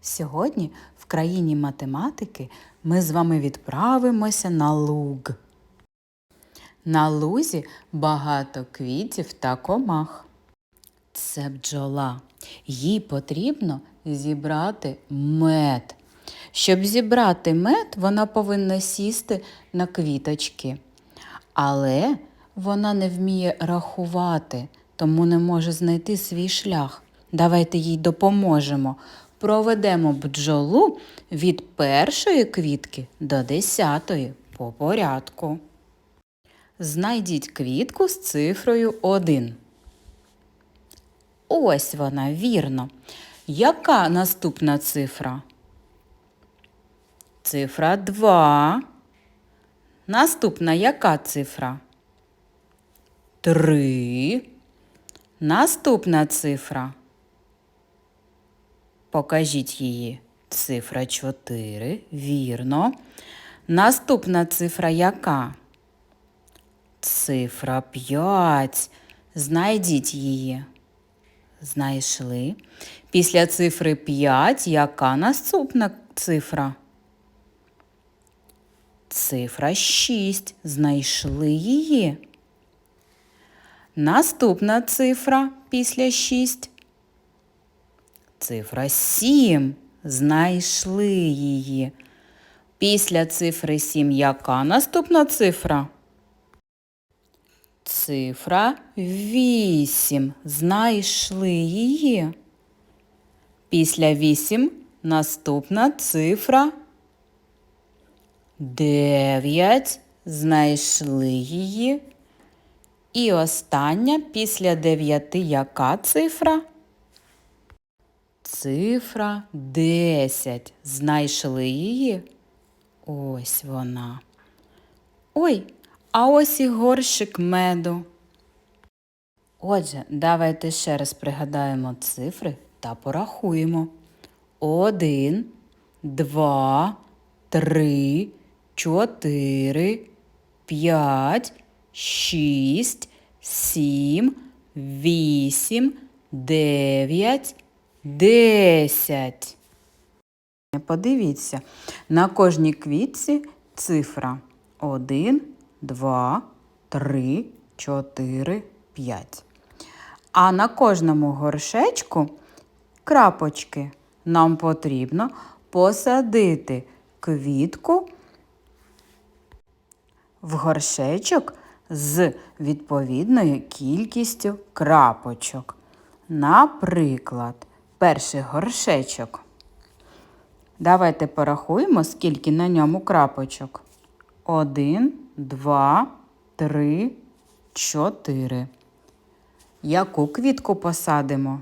Сьогодні в країні математики ми з вами відправимося на луг. На лузі багато квітів та комах. Це бджола. Їй потрібно зібрати мед. Щоб зібрати мед, вона повинна сісти на квіточки. Але вона не вміє рахувати, тому не може знайти свій шлях. Давайте їй допоможемо. Проведемо бджолу від першої квітки до десятої по порядку. Знайдіть квітку з цифрою 1. Ось вона, вірно. Яка наступна цифра? Цифра 2. Наступна яка цифра? 3. Наступна цифра. Покажіть її. Цифра 4. Вірно. Наступна цифра яка? Цифра 5. Знайдіть її. Знайшли. Після цифри 5 яка наступна цифра? Цифра 6. Знайшли її. Наступна цифра після 6. Цифра 7. Знайшли її. Після цифри 7 яка наступна цифра? Цифра 8. Знайшли її. Після 8 наступна цифра 9. Знайшли її. І остання після 9 яка цифра? Цифра 10. Знайшли її? Ось вона. Ой, а ось і горщик меду. Отже, давайте ще раз пригадаємо цифри та порахуємо. Один, два, три, чотири, п'ять, шість, сім, вісім, дев'ять, десять. Подивіться, на кожній квітці цифра 1, 2, 3, 4, 5. А на кожному горшечку крапочки нам потрібно посадити квітку в горшечок з відповідною кількістю крапочок. Наприклад, перший горшечок. Давайте порахуємо, скільки на ньому крапочок. Один, два, три, чотири. Яку квітку посадимо?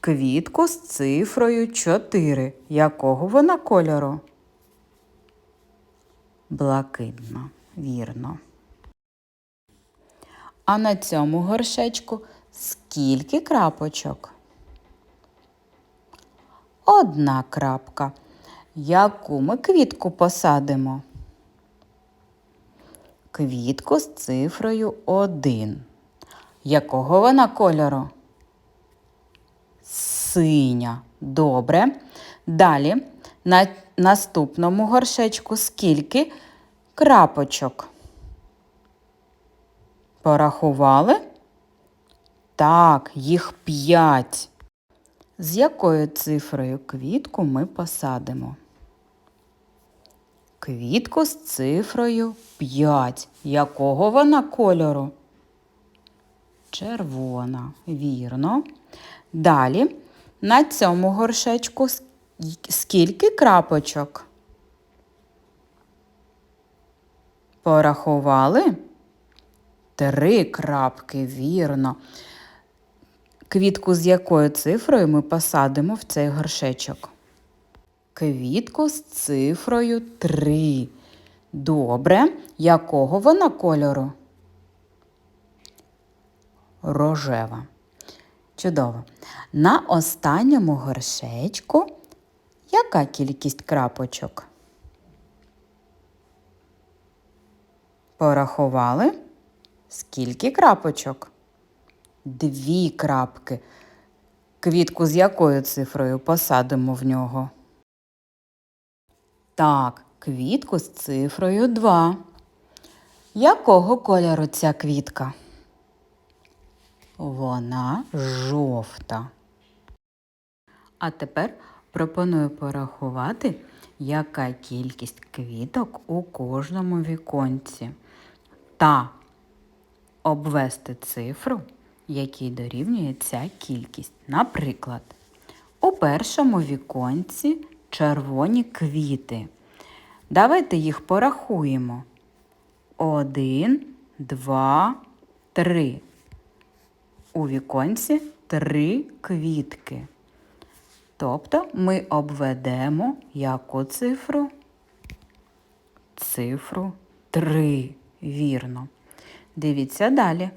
Квітку з цифрою 4. Якого вона кольору? Блакитно, вірно. А на цьому горшечку скільки крапочок? Одна крапка. Яку ми квітку посадимо? Квітку з цифрою 1. Якого вона кольору? Синя. Добре. Далі на наступному горшечку скільки крапочок? Порахували? Так, їх п'ять. З якою цифрою квітку ми посадимо? Квітку з цифрою 5. Якого вона кольору? Червона, вірно. Далі на цьому горшечку скільки крапочок? Порахували? Три крапки, вірно. Квітку з якою цифрою ми посадимо в цей горшечок? Квітку з цифрою 3. Добре. Якого вона кольору? Рожева. Чудово. На останньому горшечку яка кількість крапочок? Порахували? Скільки крапочок? Дві крапки. Квітку з якою цифрою посадимо в нього? Так, квітку з цифрою 2. Якого кольору ця квітка? Вона жовта. А тепер пропоную порахувати, яка кількість квіток у кожному віконці. Та обвести цифру, якій дорівнює ця кількість. Наприклад, у першому віконці червоні квіти. Давайте їх порахуємо. Один, два, три. У віконці три квітки. Тобто ми обведемо яку цифру? Цифру 3. Вірно. Дивіться далі.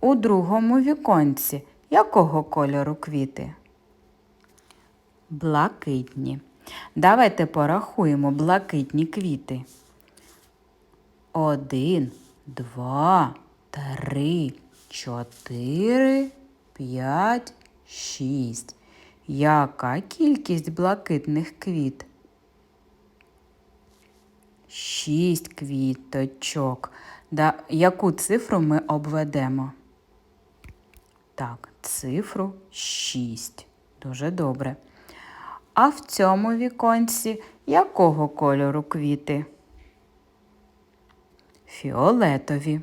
У другому віконці якого кольору квіти? Блакитні. Давайте порахуємо блакитні квіти. Один, два, три, чотири, п'ять, шість. Яка кількість блакитних квіт? Шість квіточок. Да, яку цифру ми обведемо? Так, цифру 6. Дуже добре. А в цьому віконці якого кольору квіти? Фіолетові.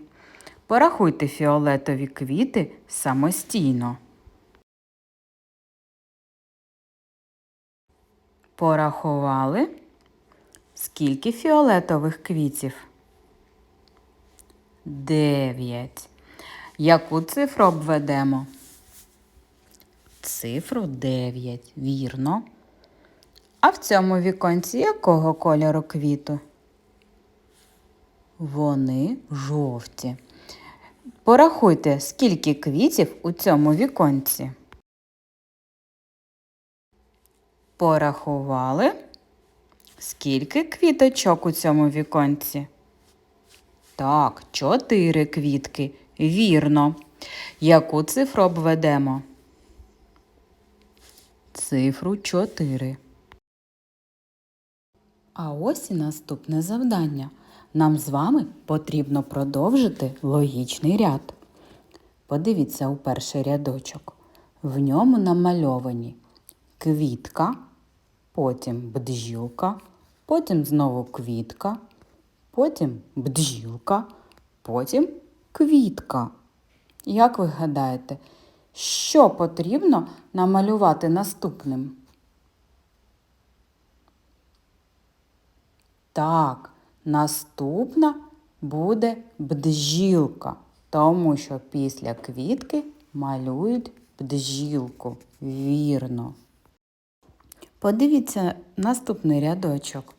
Порахуйте фіолетові квіти самостійно. Порахували? Скільки фіолетових квітів? Дев'ять. Яку цифру обведемо? Цифру 9, вірно. А в цьому віконці якого кольору квіту? Вони жовті. Порахуйте, скільки квітів у цьому віконці. Порахували? Скільки квіточок у цьому віконці? Так, чотири квітки. Вірно. Яку цифру обведемо? Цифру 4. А ось і наступне завдання. Нам з вами потрібно продовжити логічний ряд. Подивіться у перший рядочок. В ньому намальовані квітка, потім бджілка, потім знову квітка, потім бджілка, потім квітка. Як ви гадаєте, що потрібно намалювати наступним? Так, наступна буде бджілка, тому що після квітки малюють бджілку. Вірно. Подивіться наступний рядочок.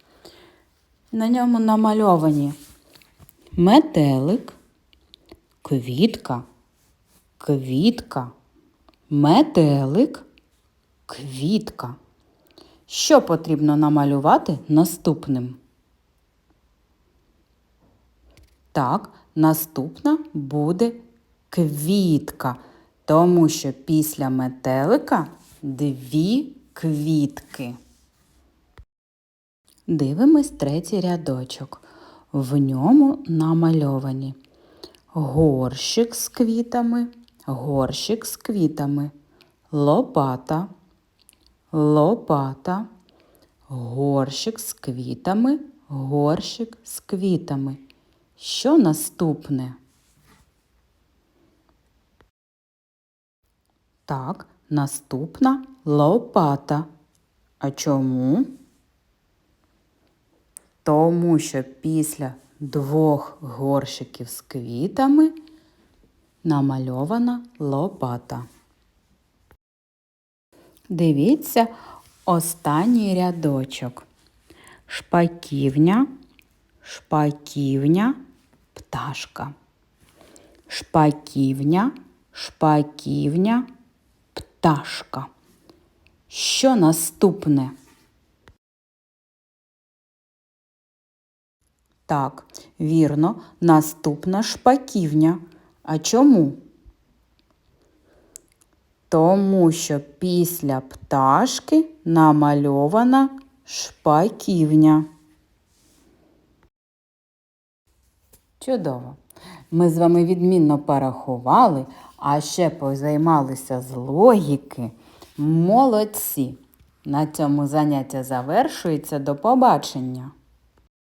На ньому намальовані метелик, квітка, квітка, метелик, квітка. Що потрібно намалювати наступним? Так, наступна буде квітка, тому що після метелика дві квітки. Дивимось третій рядочок. В ньому намальовані горщик з квітами, горщик з квітами, лопата, лопата, горщик з квітами, горщик з квітами. Що наступне? Так, наступна лопата. А чому? Тому що після двох горщиків з квітами намальована лопата. Дивіться останній рядочок. Шпаківня, шпаківня, пташка. Шпаківня, шпаківня, пташка. Що наступне? Так, вірно, наступна шпаківня. А чому? Тому що після пташки намальована шпаківня. Чудово. Ми з вами відмінно порахували, а ще позаймалися з логіки. Молодці! На цьому заняття завершується. До побачення!